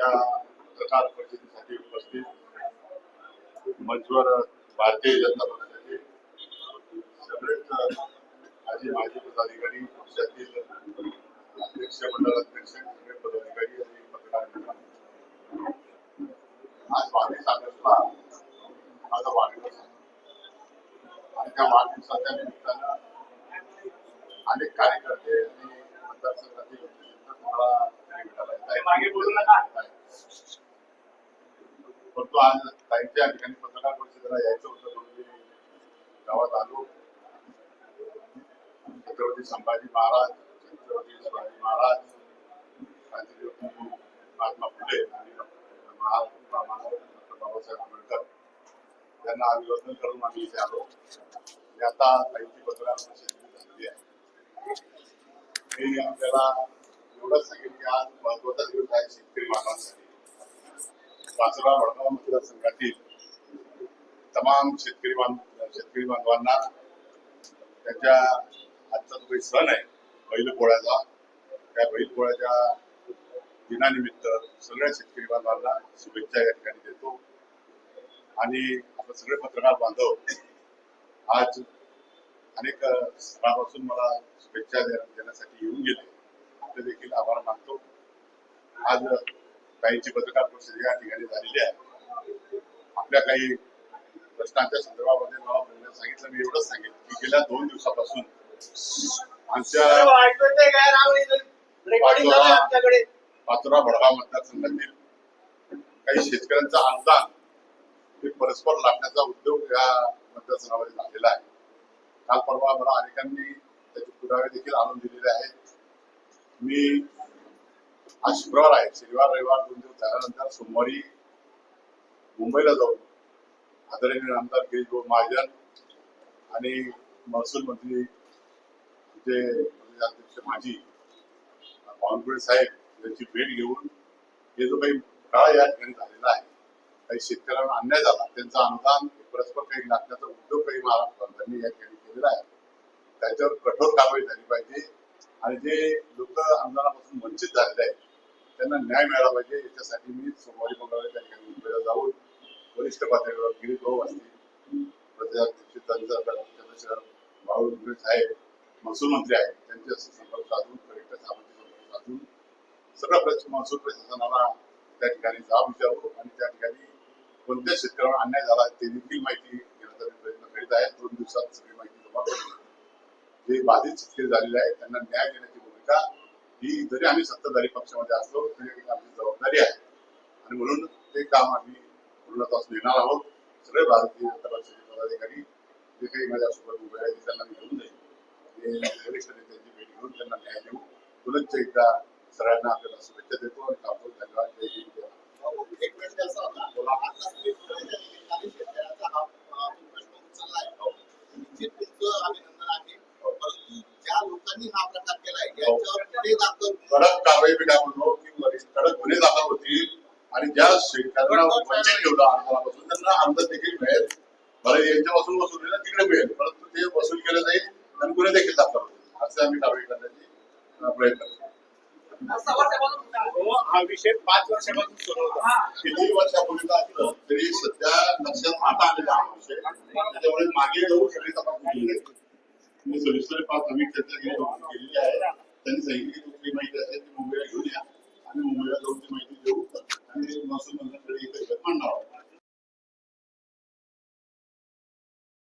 या प्रकार परिषदेसाठी उपस्थित मंचवर भारतीय जनता पक्षाचे सगळेच आजी माजी पदाधिकारी पक्षातील अध्यक्ष मंडळ अध्यक्ष सगळे पदाधिकारी आणि पत्रकार आज बावीस ऑगस्टला माझा वाढदिवस आहे. आणि त्या वाढदिवसाच्या निमित्तानं अनेक कार्यकर्ते आणि मतदारसंघातील मला तुम्हाला भेटायला येत आहेत. मागे बोलू नका. परंतु आज ताईंच्या ठिकाणी पत्रकार परिषदेला यायचं होतं म्हणून मी गावात आलो छत्रपती संभाजी महाराज छत्रपती शिवाजी महाराज क्रांतिज्योती महात्मा फुले आणि महात्मा मानव डॉक्टर बाबासाहेब आंबेडकर यांना अभिवादन करून आम्ही इथे आलो आणि आता ताईंची पत्रकार परिषद झालेली आहे मी आपल्याला एवढंच सांगेल की आज महत्त्वाचा दिवस आहे शेतकरी बांधवांसाठी पाचोरा वडगाव मतदारसंघातील तमाम शेतकरी बांध शेतकरी बांधवांना त्यांच्या आजचा जो काही सण आहे बैल पोळ्याचा त्या बैल पोळ्याच्या दिनानिमित्त सगळ्या शेतकरी बांधवांना शुभेच्छा या ठिकाणी देतो. आणि आपण सगळे पत्रकार बांधव आज अनेक सणापासून मला शुभेच्छा देण्यासाठी येऊन गेले. आपले देखील आभार मानतो. आज काहींची पत्रकार परिषद या ठिकाणी झालेली आहे. आपल्या काही प्रश्नांच्या संदर्भामध्ये मला बोलण्यास सांगितलं. मी एवढंच सांगेन की गेल्या दोन दिवसापासून आमच्या पाचोरा बडगाव मतदारसंघातील काही शेतकऱ्यांचं अनुदान हे परस्पर लागण्याचा उद्योग या मतदारसंघामध्ये झालेला आहे. काल परवा मला अनेकांनी त्याचे पुरावे देखील आणून दिलेले आहेत. मी आज शुक्रवार आहे. शनिवार रविवार दोन दिवस झाल्यानंतर सोमवारी मुंबईला जाऊन आदरणीय आमदार गिरीश महाजन आणि महसूल मंत्री जे अध्यक्ष माजी पावनकुळे साहेब यांची भेट घेऊन हे जो काही काळ या ठिकाणी झालेला आहे काही शेतकऱ्यांना अन्याय झाला त्यांचं अनुदान परस्पर काही लागण्याचा उद्योग काही महाराष्ट्रांनी या ठिकाणी केलेला आहे. त्याच्यावर कठोर कारवाई झाली पाहिजे. आणि जे लोक अनुदानापासून वंचित झालेले आहेत त्यांना न्याय मिळाला पाहिजे. याच्यासाठी मी सोमवारी मंगळवारी त्या ठिकाणी मुंबईला जाऊन वरिष्ठ पातळीवर गिरीश भाऊ असतील प्रदेशाध्यक्ष साहेब महसूल मंत्री आहेत त्यांच्याशी संपर्क साधून कलेक्टर साहेबांशी संपर्क साधून सगळा प्रश्न महसूल प्रशासनाला त्या ठिकाणी जाब विचारू आणि त्या ठिकाणी कोणत्या शेतकऱ्यांना अन्याय झाला ते देखील माहिती घेण्याचा प्रयत्न करीत आहे. दोन दिवसात सगळी माहिती जमा करू जे बाधित शेतकरी झालेले आहेत त्यांना न्याय देण्याची भूमिका ही जरी आम्ही सत्ताधारी पक्षामध्ये असलो तरी आमची जबाबदारी आहे. आणि म्हणून ते काम आम्ही पूर्णत्वास नेणार आहोत. सगळे भारतीय जनता पक्षाचे पदाधिकारी जे काही माझ्यासोबत उभे आहेत त्यांना मी घेऊन जाईल त्यांची वरिष्ठ नेत्यांची भेट घेऊन त्यांना न्याय देऊ. पुनश्च एकदा सगळ्यांना आपल्याला शुभेच्छा देतो आणि कापतो धन्यवाद. जय हिंद. जय एक प्रश्न असा होता आता तुम्ही पुण्याच्या निमित्ताने शेतकऱ्याचा हा अं, प्रश्न उचलला आहे निश्चित तुमचं अभिनंदन आहे परंतु ज्या लोकांनी हा प्रकार केलाय यांच्यावर गुन्हे दाखल कडक कारवाई मी काय म्हणतो की कडक गुन्हे दाखल होतील आणि ज्या शेतकऱ्यांना वंचित ठेवलं आंदोलनापासून त्यांना आमदार देखील मिळेल. बरं यांच्यापासून वसूल केलं तिकडे मिळेल परंतु ते वसूल केलं जाईल आणि गुन्हे देखील दाखल होतील. असं आम्ही कारवाई करण्याची प्रयत्न करू हो, हा विषय पाच वर्षापासून सुरू होता. किती वर्षापूर्वीचा असलं तरी सध्या लक्षात आता आलेला हा विषय. त्याच्यामुळे मागे जाऊ सगळी तपासणी सविस्तर पाच आम्ही चर्चा केली केलेली आहे. त्यांनी सांगितलं की माहिती असेल ती मुंबईला घेऊन या. आणि मुंबईला जाऊन ती माहिती देऊ. आणि महसूल मंत्री